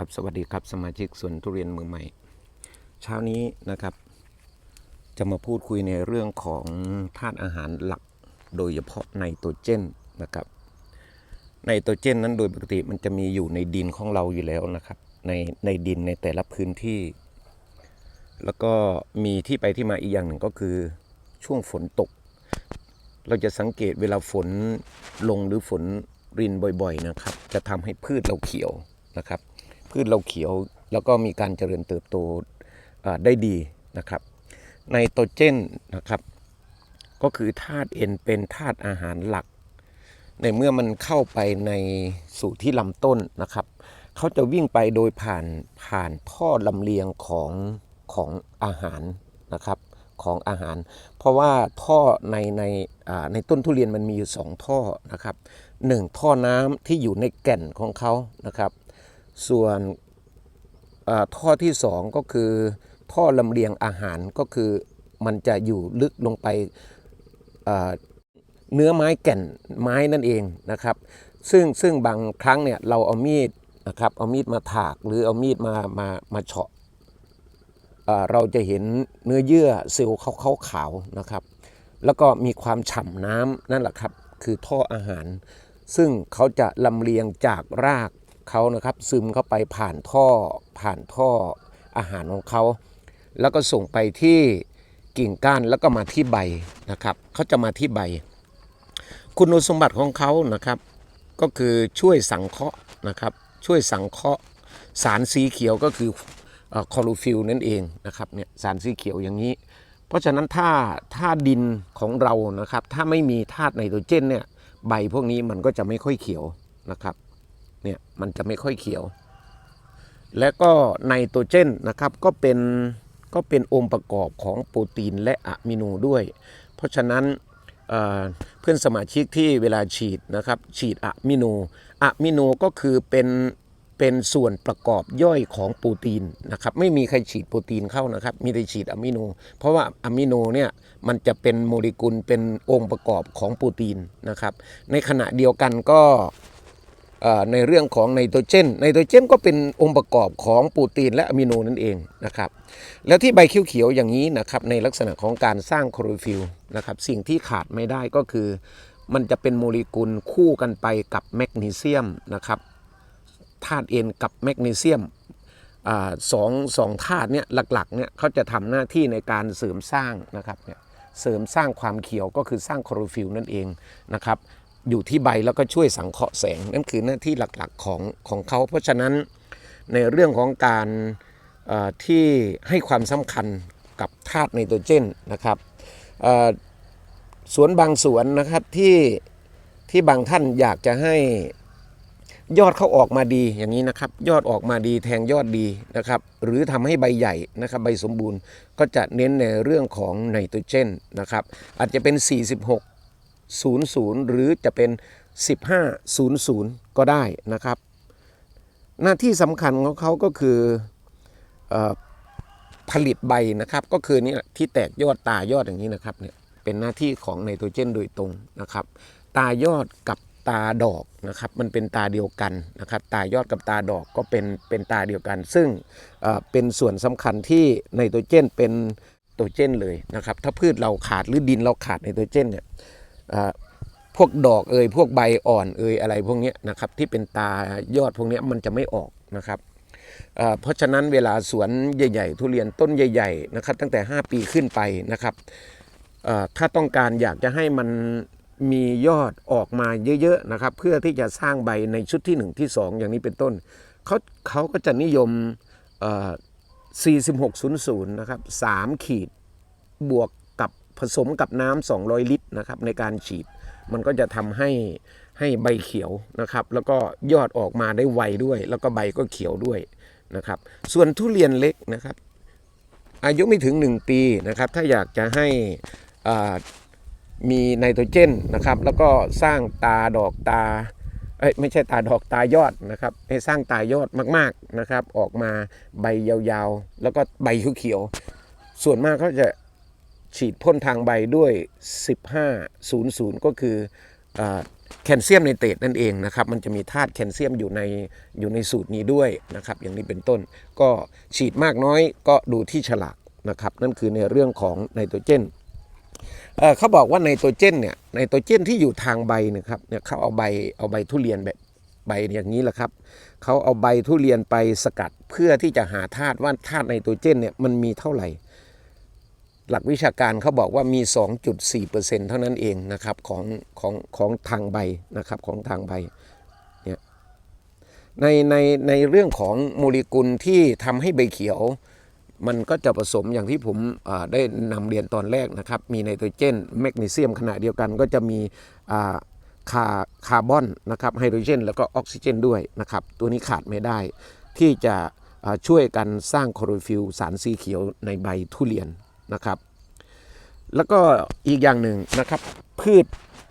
ครับสวัสดีครับสมาชิกสวนทุเรียนมือใหม่ เช้านี้นะครับ จะมาพูดคุยในเรื่องของธาตุอาหารหลัก โดยเฉพาะไนโตรเจนนะครับไนโตรเจนนั้นโดยปกติมันจะมีอยู่ในดินของเราอยู่แล้วนะครับ ในในดินในแต่ละพื้นที่ แล้วก็มีที่ไปที่มาอีกอย่างหนึ่งก็คือช่วงฝนตก เราจะสังเกตเวลาฝนลงหรือฝนรินบ่อยๆนะครับ จะทำให้พืชเราเขียวนะครับ พืชเราเขียว แล้วก็มีการเจริญเติบโตได้ดีนะครับไนโตรเจนนะครับ ก็คือธาตุเอ็นเป็นธาตุอาหารหลัก ในเมื่อมันเข้าไปในสู่ที่ลำต้นนะครับเขาจะวิ่งไปโดยผ่านผ่านท่อลำเลียงของของอาหารนะครับของอาหาร เพราะว่าท่อในในในต้นทุเรียนมันมีอยู่สองท่อนะครับหนึ่งท่อน้ำที่อยู่ในแก่นของเขานะครับ ส่วนท่อที่สองก็คือท่อลำเลียงอาหารก็คือมันจะอยู่ลึกลงไปเนื้อไม้แก่นไม้นั่นเองนะครับ ซึ่งซึ่งบางครั้งเนี่ยเราเอามีดนะครับเอามีดมาถากหรือเอามีดมามามาเฉาะเราจะเห็นเนื้อเยื่อเซลล์ขาวๆขาวนะครับ แล้วก็มีความฉ่ำน้ำนั่นแหละครับ คือท่ออาหาร ซึ่งเขาจะลำเลียงจากราก เขานะครับซึมเข้าไปผ่านท่อผ่านท่ออาหารของเขา แล้วก็ส่งไปที่กิ่งก้านแล้วก็มาที่ใบนะครับเขาจะมาที่ใบ คุณสมบัติของเขานะครับ ก็คือช่วยสังเคราะห์นะครับ ช่วยสังเคราะห์สารสีเขียวก็คือคอลูฟิลนั่นเองนะครับเนี่ยสารสีเขียวอย่างนี้ เพราะฉะนั้นถ้าถ้าดินของเรานะครับ ถ้าไม่มีธาตุไนโตรเจนเนี่ยใบพวกนี้มันก็จะไม่ค่อยเขียวนะครับ เนี่ยมันจะไม่ค่อยเขียว และก็ไนโตรเจนนะครับก็เป็นก็เป็นองค์ประกอบของโปรตีนและอะมิโนด้วย เพราะฉะนั้นเเพื่อนสมาชิกที่เวลาฉีดนะครับฉีดอะมิโนอะมิโนก็คือเป็นเป็นส่วนประกอบย่อยของโปรตีนนะครับไม่มีใครฉีดโปรตีนเข้านะครับมีแต่ฉีดอะมิโน เพราะว่าอะมิโนเนี่ยมันจะเป็นโมเลกุลเป็นองค์ประกอบของโปรตีนนะครับในขณะเดียวกันก็ ในเรื่องของไนโตรเจนไนโตรเจนก็เป็นองค์ประกอบของโปรตีนและอะมิโนนั่นเองนะครับแล้วที่ใบเขียวๆอย่างนี้นะครับในลักษณะของการสร้างโคลอโรฟิลนะครับสิ่งที่ขาดไม่ได้ก็คือ มันจะเป็นโมเลกุลคู่กันไปกับแมกนีเซียมนะครับธาตุเอ็นกับแมกนีเซียมสองสองธาตุเนี่ยหลักๆเนี่ยเขาจะทำหน้าที่ในการเสริมสร้างนะครับเนี่ยเสริมสร้างความเขียวก็คือสร้างโคลอโรฟิลนั่นเองนะครับ อยู่ที่ใบแล้วก็ช่วยสังเคราะห์แสง นั่นคือหน้าที่หลักๆของของเขา เพราะฉะนั้นในเรื่องของการที่ให้ความสำคัญกับธาตุไนโตรเจนนะครับสวนบางสวนนะครับที่ที่บางท่านอยากจะให้ยอดเขาออกมาดีอย่างนี้นะครับ ยอดออกมาดีแทงยอดดีนะครับ หรือทำให้ใบใหญ่นะครับ ใบสมบูรณ์ก็จะเน้นในเรื่องของไนโตรเจนนะครับ อาจจะเป็น 46 00 หรือจะเป็น 1500 ก็ได้นะครับ หน้าที่สำคัญของเขาก็คืออผลิตใบนะครับ ก็คือนี่แหละที่แตกยอดตายอดอย่างนี้นะครับเนี่ยเป็นหน้าที่ของไนโตรเจนโดยตรงนะครับ ตายอดกับตาดอกนะครับ มันเป็นตาเดียวกันนะครับ ตายอดกับตาดอกก็เป็นเป็นตาเดียวกัน ซึ่งเเป็นส่วนสำคัญที่ไนโตรเจนเป็นไนโตรเจนเลยนะครับ ถ้าพืชเราขาดหรือดินเราขาดไนโตรเจนเนี่ย พวกดอกเอ่ยพวกใบอ่อนเอ่ยอะไรพวกนี้นะครับที่เป็นตายอดพวกนี้มันจะไม่ออกนะครับเพราะฉะนั้นเวลาสวนใหญ่ ๆ ทุเรียนต้นใหญ่ๆนะครับตั้งแต่ 5 ปีขึ้นไปนะครับถ้าต้องการอยากจะให้มันมียอดออกมาเยอะๆนะครับเพื่อที่จะสร้างใบในชุดที่ 1 ที่ 2 อย่างนี้เป็นต้นเขาเขาก็จะนิยม4600 นะครับ3ขีดบวก สมกับน้ำ200 ลิตรนะครับในการฉีด มันก็จะทำให้ให้ใบเขียวนะครับ แล้วก็ยอดออกมาได้ไวด้วย แล้วก็ใบก็เขียวด้วยนะครับ ส่วนทุเรียนเล็กนะครับ อายุไม่ถึง 1 ปีนะครับ ถ้าอยากจะให้อ่ามีไนโตรเจนนะครับ แล้วก็สร้างตาดอกตาเอ้ยไม่ใช่ตาดอกตายอดนะครับ ให้สร้างตายอดมากๆนะครับ ออกมาใบยาวๆ แล้วก็ใบเขียวๆส่วนมากเขาจะ ฉีดพ่นทางใบด้วย 1500 ก็คืออแคลเซียมไนเตตนั่นเองนะครับมันจะมีธาตุแคลเซียมอยู่ในอยู่ในสูตรนี้ด้วยนะครับอย่างนี้เป็นต้นก็ฉีดมากน้อยก็ดูที่ฉลากนะครับนั่นคือในเรื่องของไนโตรเจนเเขาบอกว่าไนโตรเจนเนี่ยไนโตรเจนที่อยู่ทางใบนะครับเนี่ยเขาเอาใบเอาใบทุเรียนแบบใบอย่างนี้แหละครับเขาเอาใบทุเรียนไปสกัดเพื่อที่จะหาธาตุว่าธาตุไนโตรเจนเนี่ยมันมีเท่าไหร่ หลักวิชาการเขาบอกว่ามี 2.4%เท่านั้นเองนะครับของของของทางใบนะครับของทางใบเนี่ยในในในเรื่องของโมเลกุลที่ทำให้ใบเขียว มันก็จะผสมอย่างที่ผมได้นำเรียนตอนแรกนะครับ มีไนโตรเจนแมกนีเซียมขณะเดียวกันก็จะมีอ่าคาคาร์บอนนะครับไฮโดรเจน แล้วก็ออกซิเจนด้วยนะครับ ตัวนี้ขาดไม่ได้ที่จะช่วยกันสร้างคลอโรฟิลสารสีเขียวในใบทุเรียน นะครับ แล้วก็อีกอย่างหนึ่งนะครับ พืช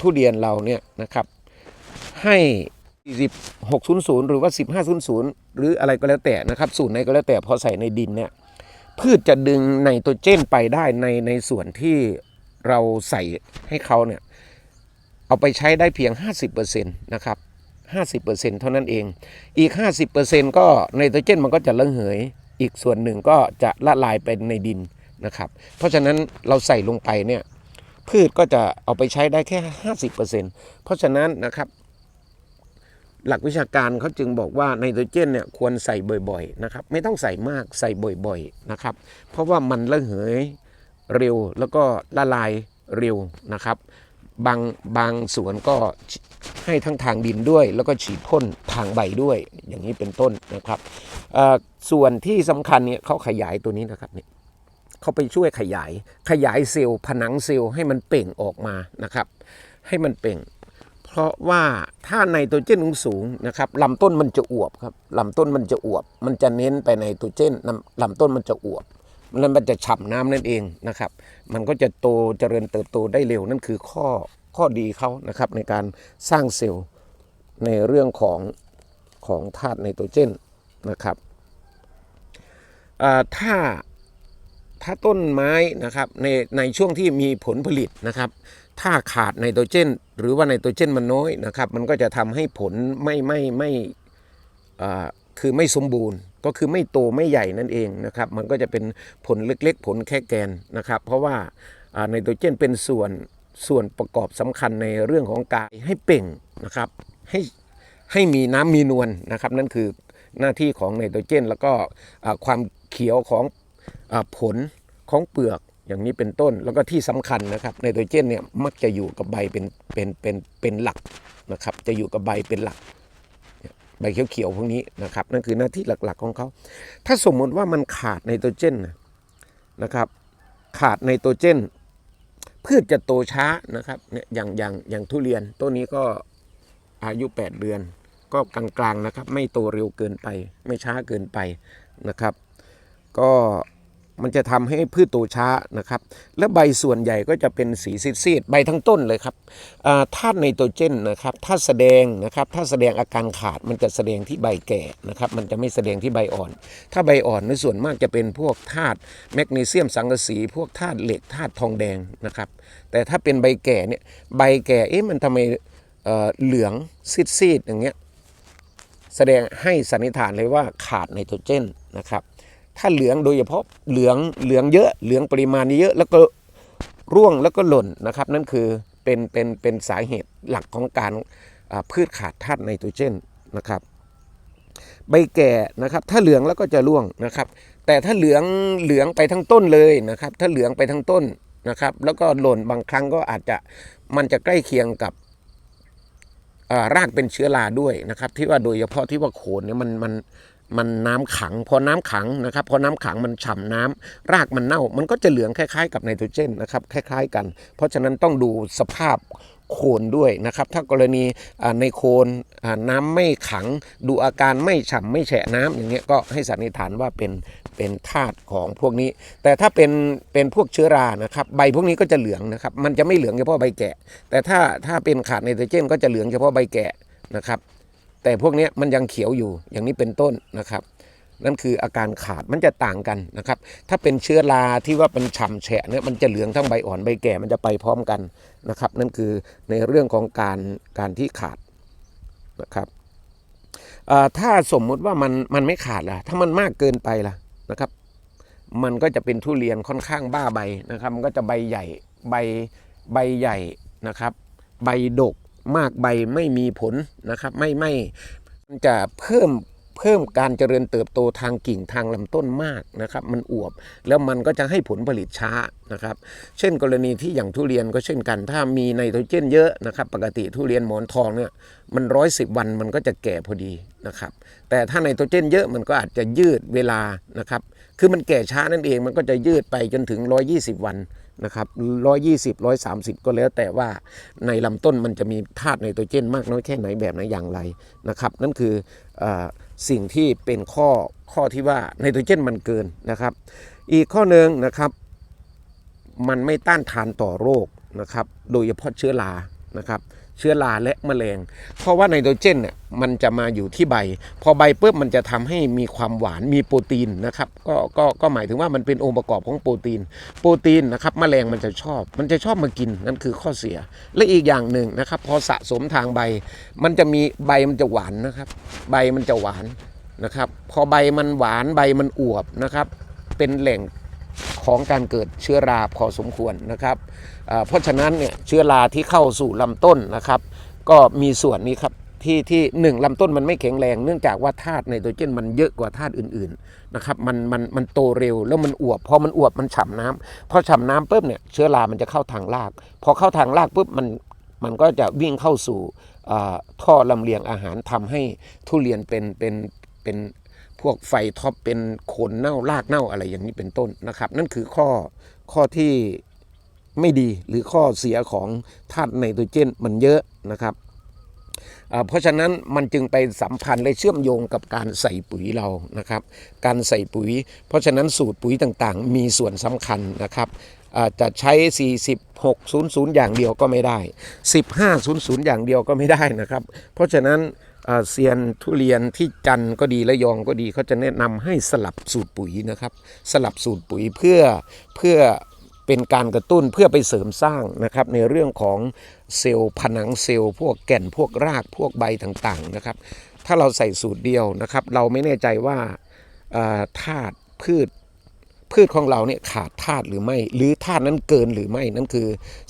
ทุเรียนเราเนี่ยนะครับ ให้4600 หรือว่า 1500 หรืออะไรก็แล้วแต่นะครับ สูตรไหนก็แล้วแต่พอใส่ในดินเนี่ยพืชจะดึงไนโตรเจนไปได้ในในส่วนที่เราใส่ให้เขาเนี่ยเอาไปใช้ได้เพียง 50%นะครับ50%เท่านั้นเอง อีก 50%ก็ไนโตรเจนมันก็จะระเหย อีกส่วนหนึ่งก็จะละลายไปในดิน นะครับ เพราะฉะนั้นเราใส่ลงไปเนี่ยพืชก็จะเอาไปใช้ได้แค่ 50%เพราะฉะนั้นนะครับ หลักวิชาการเขาจึงบอกว่าไนโตรเจนเนี่ยควรใส่บ่อยๆนะครับ ไม่ต้องใส่มากใส่บ่อยๆนะครับ เพราะว่ามันระเหยเร็วแล้วก็ละลายเร็วนะครับ บางบางสวนก็ให้ทั้งทางดินด้วย แล้วก็ฉีดพ่นทางใบด้วย อย่างนี้เป็นต้นนะครับ ส่วนที่สำคัญเนี่ยเขาขยายตัวนี้นะครับเนี่ย เขาไปช่วยขยาย ขยายเซลล์ผนังเซลล์ให้มันเปล่งออกมานะครับ ให้มันเปล่ง เพราะว่าถ้าไนโตรเจนสูงนะครับลำต้นมันจะอวบครับลำต้นมันจะอวบ มันจะเน้นไปไนโตรเจนลำลำต้นมันจะอวบแล้วมันจะฉ่ำน้ำนั่นเองนะครับ มันก็จะโตเจริญเติบโตได้เร็วนั่นคือข้อข้อดีเขานะครับในการสร้างเซลล์ในเรื่องของของธาตุไนโตรเจนนะครับถ้า ถ้าต้นไม้นะครับในในช่วงที่มีผลผลิตนะครับ ถ้าขาดไนโตรเจน หรือว่าไนโตรเจนมันน้อยนะครับ มันก็จะทำให้ผลไม่ไม่ไม่อ่าคือไม่สมบูรณ์ ก็คือไม่โตไม่ใหญ่นั่นเองนะครับ มันก็จะเป็นผลเล็กๆ ผลแค่แกนนะครับ เพราะว่าอ่าไนโตรเจนเป็นส่วนส่วนประกอบสำคัญในเรื่องของกายให้เปล่งนะครับให้ให้มีน้ำมีนวลนะครับ นั่นคือหน้าที่ของไนโตรเจน แล้วก็ความเขียวของ ผลของเปลือกอย่างนี้เป็นต้นแล้วก็ที่สำคัญนะครับไนโตรเจนเนี่ยมักจะอยู่กับใบเป็นเป็นเป็นเป็นหลักนะครับ จะอยู่กับใบเป็นหลัก ใบเขียวๆพวกนี้นะครับ นั่นคือหน้าที่หลักๆของเขา ถ้าสมมติว่ามันขาดไนโตรเจนนะครับ ขาดไนโตรเจน พืชจะโตช้านะครับเนี่ยอย่างอย่างอย่างทุเรียนต้นนี้ก็อายุ 8 เดือน ก็กลางๆนะครับ ไม่โตเร็วเกินไป ไม่ช้าเกินไปนะครับ ก็ มันจะทำให้พืชโตช้านะครับ และใบส่วนใหญ่ก็จะเป็นสีซีดๆใบทั้งต้นเลยครับธาตุไนโตรเจนนะครับถ้าแสดงนะครับถ้าแสดงอาการขาดมันจะแสดงที่ใบแก่นะครับมันจะไม่แสดงที่ใบอ่อน ถ้าใบอ่อนในส่วนมากจะเป็นพวกธาตุแมกนีเซียมสังกะสี พวกธาตุเหล็กธาตุทองแดงนะครับ แต่ถ้าเป็นใบแก่เนี่ยใบแก่เอ๊ะมันทำไมเเหลืองซีดๆอย่างเงี้ยแสดงให้สันนิษฐานเลยว่าขาดไนโตรเจนนะครับ ถ้าเหลืองโดยเฉพาะเหลืองเหลืองเยอะเหลืองปริมาณเยอะ แล้วก็ร่วงแล้วก็หล่นนะครับ นั่นคือเป็นเป็นเป็นสาเหตุหลักของการพืชขาดธาตุไนโตรเจนนะครับใบแก่นะครับ ถ้าเหลืองแล้วก็จะร่วงนะครับ แต่ถ้าเหลืองเหลืองไปทั้งต้นเลยนะครับ ถ้าเหลืองไปทั้งต้นนะครับ แล้วก็หล่นบางครั้งก็อาจจะมันจะใกล้เคียงกับรากเป็นเชื้อราด้วยนะครับ ที่ว่าโดยเฉพาะที่ว่าโคนเนี่ยมันมัน มันน้ำขัง พอน้ำขังนะครับพอน้ำขังมันฉ่ำน้ำรากมันเน่า มันก็จะเหลืองคล้ายๆ กับไนโตรเจนนะครับคล้าย ๆ กัน เพราะฉะนั้นต้องดูสภาพโคนด้วยนะครับ ถ้ากรณีในโคนน้ำไม่ขัง ดูอาการไม่ฉ่ำไม่แฉะน้ำอย่างเงี้ยก็ให้สันนิษฐานว่าเป็นเป็นธาตุของพวกนี้ แต่ถ้าเป็นเป็นพวกเชื้อรานะครับ ใบพวกนี้ก็จะเหลืองนะครับ มันจะไม่เหลืองเฉพาะใบแก่แต่ถ้าถ้าเป็นขาดไนโตรเจนก็จะเหลืองเฉพาะใบแก่นะครับ แต่พวกนี้มันยังเขียวอยู่อย่างนี้เป็นต้นนะครับ นั่นคืออาการขาดมันจะต่างกันนะครับ ถ้าเป็นเชื้อราที่ว่าเป็นฉ่ำแฉะเนี่ยมันจะเหลืองทั้งใบอ่อนใบแก่มันจะไปพร้อมกันนะครับ นั่นคือในเรื่องของการการที่ขาดนะครับถ้าสมมุติว่ามันมันไม่ขาดล่ะ ถ้ามันมากเกินไปล่ะนะครับ มันก็จะเป็นทุเรียนค่อนข้างบ้าใบนะครับ มันก็จะใบใหญ่ใบใบใหญ่นะครับ ใบดก มากใบไม่มีผลนะครับไม่ไม่จะเพิ่มเพิ่มการเจริญเติบโตทางกิ่งทางลำต้นมากนะครับ มันอวบแล้วมันก็จะให้ผลผลิตช้านะครับ เช่นกรณีที่อย่างทุเรียนก็เช่นกัน ถ้ามีไนโตรเจนเยอะนะครับ ปกติทุเรียนหมอนทองเนี่ยมันร้อยสิบวันมันก็จะแก่พอดีนะครับ แต่ถ้าไนโตรเจนเยอะมันก็อาจจะยืดเวลานะครับ คือมันแก่ช้านั่นเองมันก็จะยืดไปจนถึง 120 วัน นะครับ120 130ก็แล้วแต่ว่าในลำต้นมันจะมีธาตุไนโตรเจนมากน้อยแค่ไหนแบบไหนอย่างไรนะครับนั่นคือเออสิ่งที่เป็นข้อข้อที่ว่าไนโตรเจนมันเกินนะครับ อีกข้อหนึ่งนะครับมันไม่ต้านทานต่อโรคนะครับโดยเฉพาะเชื้อรานะครับ เชื้อราและแมลง เพราะว่าไนโตรเจนเนี่ยมันจะมาอยู่ที่ใบ พอใบปุ๊บมันจะทำให้มีความหวานมีโปรตีนนะครับก็ก็ก็หมายถึงว่ามันเป็นองค์ประกอบของโปรตีน โปรตีนนะครับแมลงมันจะชอบ มันจะชอบมากินนั่นคือข้อเสีย และอีกอย่างหนึ่งนะครับพอสะสมทางใบ มันจะมีใบมันจะหวานนะครับ ใบมันจะหวานนะครับ พอใบมันหวานใบมันอวบนะครับ เป็นแหล่ง ของการเกิดเชื้อราพอสมควรนะครับ เพราะฉะนั้นเนี่ยเชื้อราที่เข้าสู่ลำต้นนะครับ ก็มีส่วนนี้ครับที่ที่หนึ่งลำต้นมันไม่แข็งแรง เนื่องจากว่าธาตุไนโตรเจนมันเยอะกว่าธาตุอื่นๆนะครับมันมันมันโตเร็วแล้วมันอวบพอมันอวบมันฉ่ำน้ำพอฉ่ำน้ำปุ๊บเนี่ยเชื้อรามันจะเข้าทางราก พอเข้าทางรากปุ๊บมันมันก็จะวิ่งเข้าสู่ท่อลำเลียงอาหารทำให้ทุเรียนเป็นเป็นเป็น พวกไฟท็อปเป็นโคนเน่ารากเน่าอะไรอย่างนี้เป็นต้นนะครับ นั่นคือข้อข้อที่ไม่ดีหรือข้อเสียของธาตุไนโตรเจนมันเยอะนะครับเพราะฉะนั้นมันจึงไปสัมพันธ์และเชื่อมโยงกับการใส่ปุ๋ยเรานะครับ การใส่ปุ๋ย เพราะฉะนั้นสูตรปุ๋ยต่างๆ มีส่วนสำคัญนะครับจะใช้ 4600 อย่างเดียวก็ไม่ได้ 1500 อย่างเดียวก็ไม่ได้นะครับ เพราะฉะนั้น เซียนทุเรียนที่จันก็ดีและยองก็ดีเขาจะแนะนำให้สลับสูตรปุ๋ยนะครับ สลับสูตรปุ๋ยเพื่อเพื่อเป็นการกระตุ้นเพื่อไปเสริมสร้างนะครับในเรื่องของเซลล์ผนังเซลล์พวกแก่นพวกรากพวกใบต่างๆนะครับ ถ้าเราใส่สูตรเดียวนะครับ เราไม่แน่ใจว่าธาตุพืช พืชของเราเนี่ยขาดธาตุหรือไม่ หรือธาตุนั้นเกินหรือไม่นั่นคือ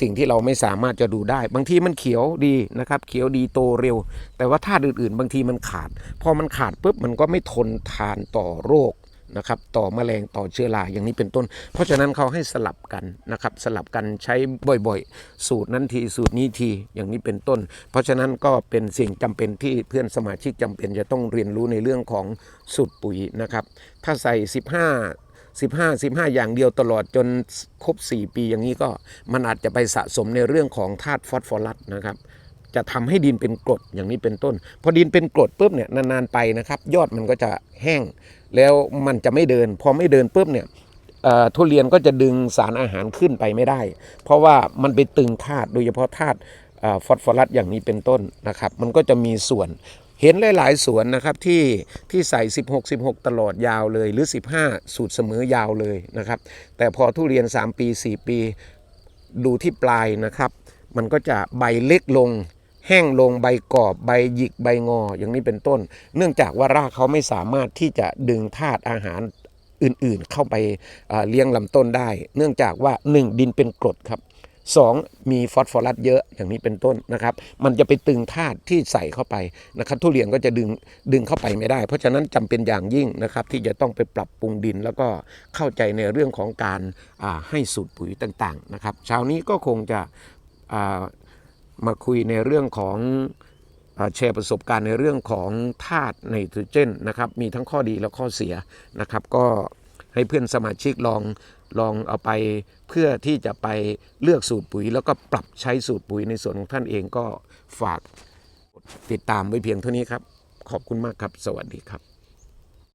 สิ่งที่เราไม่สามารถจะดูได้ บางทีมันเขียวดีนะครับ เขียวดีโตเร็ว แต่ว่าธาตุอื่นๆ บางทีมันขาด พอมันขาดปุ๊บมันก็ไม่ทนทานต่อโรคนะครับต่อแมลงต่อเชื้อราอย่างนี้เป็นต้น เพราะฉะนั้นเขาให้สลับกันนะครับสลับกันใช้บ่อยๆ สูตรนั้นทีสูตรนี้ทีอย่างนี้เป็นต้น เพราะฉะนั้นก็เป็นสิ่งจำเป็นที่เพื่อนสมาชิกจำเป็นจะต้องเรียนรู้ในเรื่องของสูตรปุ๋ยนะครับถ้าใส่ 15 15 15 อย่างเดียวตลอดจนครบ 4 ปีอย่างนี้ก็มันอาจจะไปสะสมในเรื่องของธาตุฟอสฟอรัสนะครับจะทำให้ดินเป็นกรดอย่างนี้เป็นต้น พอดินเป็นกรดปุ๊บเนี่ยนานๆไปนะครับ ยอดมันก็จะแห้ง แล้วมันจะไม่เดิน พอไม่เดินปุ๊บเนี่ยทุเรียนก็จะดึงสารอาหารขึ้นไปไม่ได้ เพราะว่ามันไปตึงธาตุโดยเฉพาะธาตุฟอสฟอรัสอย่างนี้เป็นต้นนะครับ มันก็จะมีส่วน เห็นหลาย ๆ สวนนะครับที่ที่ใส่ 16 16 ตลอดยาวเลยหรือ 15 สูตรเสมอยาวเลยนะครับ แต่พอทุเรียน 3 ปี 4 ปี ดูที่ปลายนะครับ มันก็จะใบเล็กลง แห้งลงใบกรอบใบหยิกใบงออย่างนี้เป็นต้น เนื่องจากว่ารากเขาไม่สามารถที่จะดึงธาตุอาหารอื่นๆ เข้าไปเลี้ยงลำต้นได้ เนื่องจากว่า 1 ดินเป็นกรดครับ 2 มีฟอสฟอรัสเยอะอย่างนี้เป็นต้นนะครับ มันจะไปตึงธาตุที่ใส่เข้าไปนะครับ ทุเรียนก็จะดึงดึงเข้าไปไม่ได้ เพราะฉะนั้นจำเป็นอย่างยิ่งนะครับ ที่จะต้องไปปรับปรุงดิน แล้วก็เข้าใจในเรื่องของการให้สูตรปุ๋ยต่างๆนะครับเช้านี้ก็คงจะามาคุยในเรื่องของอแชร์ประสบการณ์ในเรื่องของธาตุไนโตรเจนนะครับ มีทั้งข้อดีและข้อเสียนะครับ ก็ให้เพื่อนสมาชิกลอง ลองเอาไปเพื่อที่จะไปเลือกสูตรปุ๋ย แล้วก็ปรับใช้สูตรปุ๋ยในส่วนของท่านเองก็ฝากติดตามไว้เพียงเท่านี้ครับ ขอบคุณมากครับ สวัสดีครับ